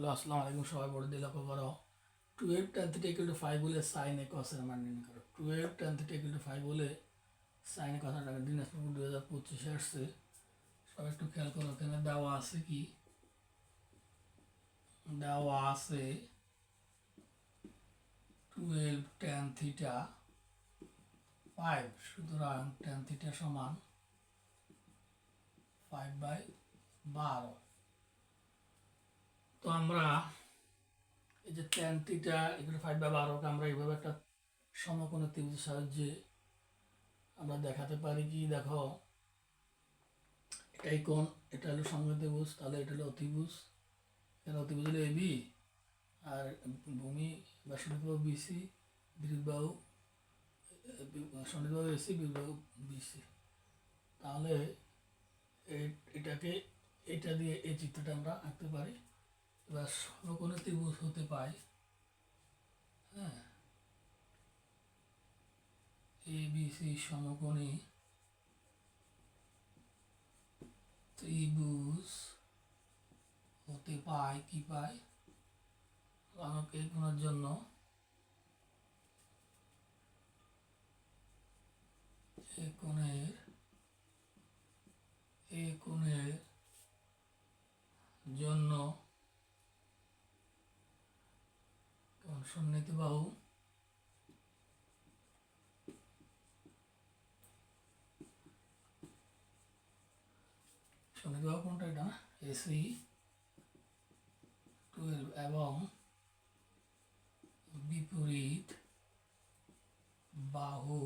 Hello আসসালামু আলাইকুম, সবাই বলে দিল করো twelve tan theta equal to five বলে সাইনে কসের মান নির্ণয় করো। Twelve tan theta equal to five বলে সাইনে কথা টাকা দিনাজপুর দু হাজার পঁচিশে আসছে। সবাই একটু খেয়াল করো, এখানে দেওয়া আছে কি? দেওয়া আছে টুয়েলভ টেন থিটা ফাইভ সুতরাং টেন থিটা সমান ফাইভ বাই বারো। তো আমরা এই যে টেন থিটা এগুলো ফাইভ বাই বারোকে আমরা এইভাবে একটা সমকোণ ত্রিভুজের সাহায্যে আমরা দেখাতে পারি কি? দেখো এটাই কোণ, এটা হলো সঙ্গে ত্রিভুজ, তাহলে এটা হলো অতিভুজ। এখানে অতিভুজ হলো এবি আর ভূমি বা সনিতবাবু বিসি দীর্ঘবাহু সনিতবাবু এসি বীরবাহু বিসি তাহলে এটাকে, এটা দিয়ে এই চিত্রটা আমরা আঁকতে পারি। এবার সমকোণে ত্রিভুজ হতে পাই হ্যাঁ। এ, বি, সি সমকোণে। ত্রিভুজ হতে পায় কি পায়? আমাকে কোণের জন্য এ কোণের এ কোণের জন্য কেমন সন্নিহিত বাহু। সন্নিহিত বাহু কোনটা এটা? এসি টুয়েলভ এবং বিপরীত বাহু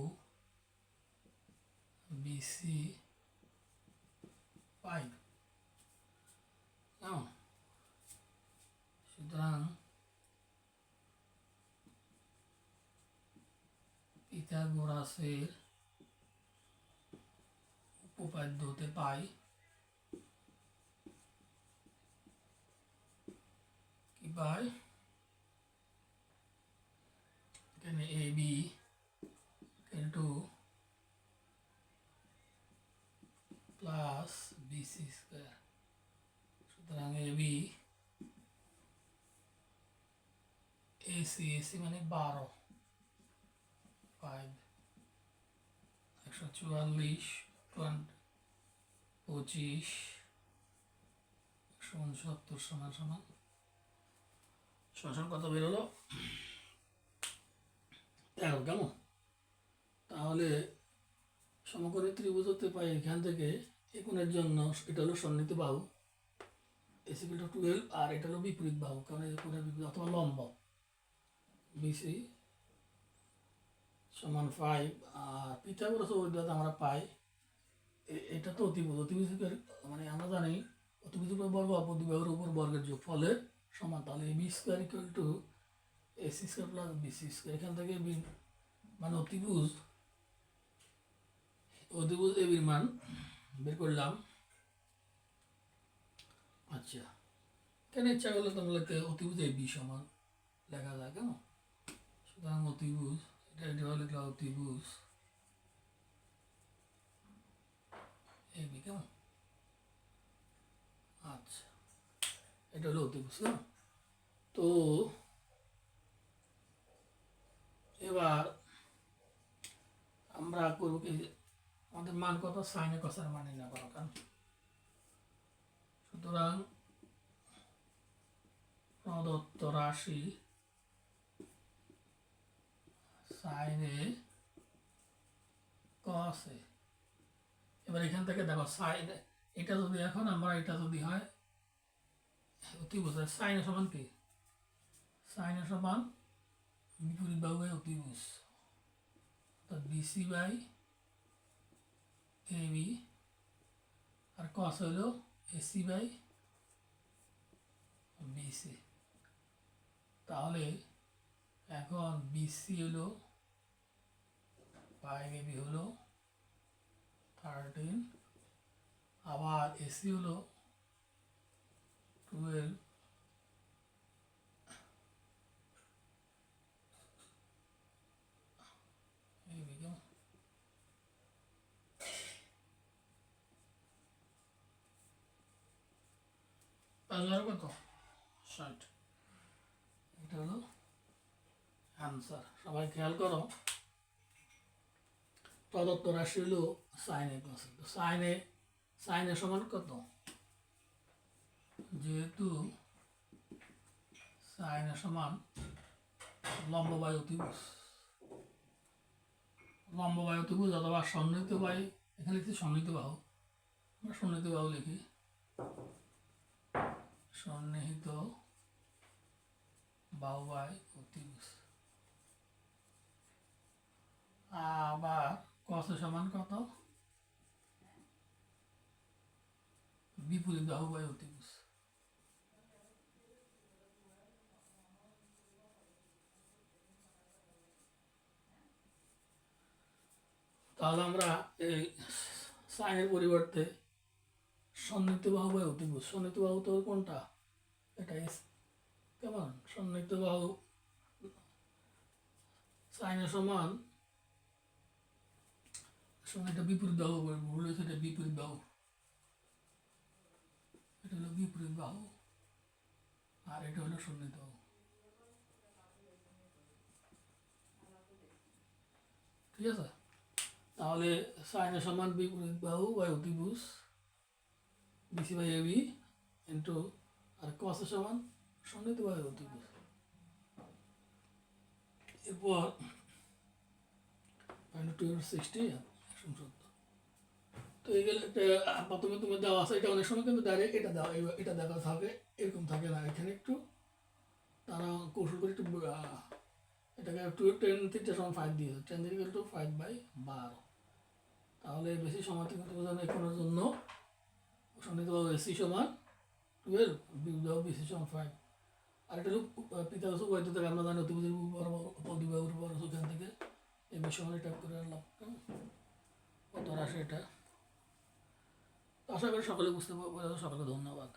বিসি ফাইভ কেমন সুতরাং পিথাগোরাসের উপপাদ্য হতে পাই কি পাই এখানে A B two plus BC square সুতরাং এ বি এসি এসি মানে বারো ফাইভ একশো চুয়াল্লিশ পঁচিশ, একশো উনসত্তর সমান সমান। সমান কত বেরোলো? তেরো, কেমন? তাহলে সমকোণী ত্রিভুজ হতে পাই এখান থেকে একুনের জন্য, এটা হলো সন্নিহিত বাহু। এসিপিল টুয়েলভ আর এটা হলো বিপরীত বাহু, কারণ এই কোণের বিপরীত, অথবা লম্ব। বিসি সমান ফাইভ আর পিথাগোরাস অভিজ্ঞতা আমরা পাই এটা তো অতিভুজ অতিভুজের মানে আমরা জানি অতিভুজের বর্গ অপদিবাহুর উপর বর্গের যোগ ফলে সমান। তাহলে B square equal to AC square plus BC square এখান থেকে বি মানে অতিভুজ অতিভুজ এবির মান বের করলাম। আচ্ছা কেন ইচ্ছা করলে তোমরা এ বি সমান লেখা যায়, কেন? সুতরাং অতিভুজ এটা হলে লিখলাম অতিভুজ এ বি কেমন আচ্ছা এটা হলো অতিভুজ তো এবার আমরা করব কি আমাদের মান কত সাইনে কষার মানে না পারো কারণ সুতরাং প্রদত্ত রাশি সাইনে কসে এবার এখান থেকে দেখো, সাইন, এটা যদি এখন আমরা, এটা যদি হয় অতিভুজ সাইনে সমান কি? সাইনে সমান বিপরীত বাহু বাই অতিভুজ অর্থাৎ বিসি বাই এ বি আর কস হইল এসি বাই বিসি তাহলে এখন বিসি হলো ফাইভ এবি হলো থার্টিন আবার এসি হলো, টুয়েলভ। পাঁচ কত? ষাট। এটা হলো অ্যান্সার সবাই খেয়াল করো। প্রদত্ত রাশি হলো সাইন এ তো সাইনে সাইনে সমান কত? যেহেতু সাইনে সমান লম্ব অতিভুজ লম্ব অতিভুজ অথবা সন্নিহিত বায়ু, এখানে লিখছি সন্নিহিত বাহু। আমরা সন্নিহিত বাহু লিখি। সন্নিহিত বাহু অতিভুজ আবার কত সমান কত? বিপরীত বাহু বাই অতিভুজ। তাহলে আমরা এই সাইনের পরিবর্তে সন্নিহিত বাহু বাই অতিভুজ। সন্নিহিত বাহু তো কোনটা? এটা কেমন? সন্নিহিত বাহু সাইনের সমান এটা বিপরীত বাহু ভুল হয়েছে এটা বিপরীত বাহু এটা হলো বিপরীত বাহু আর এটা হলো সন্নিহিত বাহু ঠিক আছে? তাহলে সাইনের সমান বিপরীত বাহু বা অতিভুজ বিসি বাই এবি ইন্টু আর কসের সমান সন্নিহিত বাহু অতিভুজ এরপর টু সিক্সটি সত্তর তো এগুলো একটা প্রথমে তুমি দেওয়া আছে, এটা অনেক সময় কিন্তু ডাইরেক্ট এটা দেওয়া এটা দেখা থাকে এরকম থাকে না এখানে একটু। তারা কৌশল করে একটু এটাকে একটু টেন তিনটে সময় ফাইভ দিয়েছে টেন থেকে টু ফাইভ বাই বারো। তাহলে বেশি সময় থেকে তুমি জানো এখনের জন্য। সন্নিহিত এসি সমান টুয়েলভ বিবাহ বেশি সমান ফাইভ আর এটা পিতা থেকে আমরা জানি অতিবুদ্ধি অতিবাহুর উপর সেখান থেকে এই বিষয়ে টাইপ করে আনলাম। রাশি এটা। আশা করি সকলে বুঝতে পারব সকলে ধন্যবাদ।